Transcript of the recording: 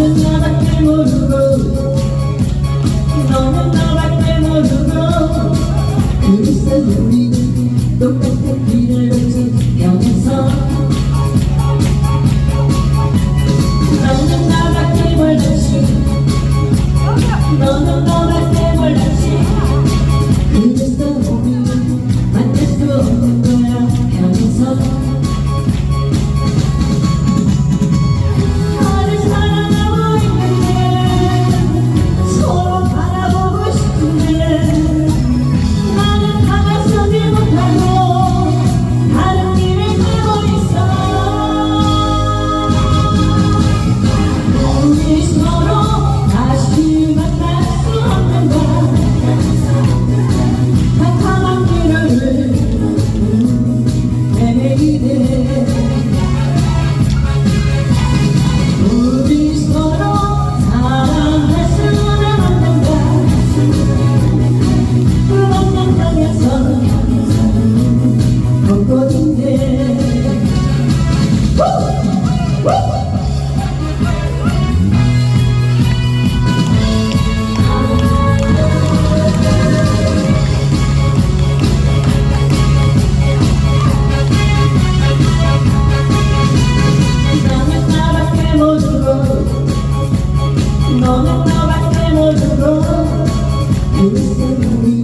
너는 나밖에 모르고 너는 나밖에 모르고 그래서 우리는 똑같은 길을 걷지 여기서 Görürsem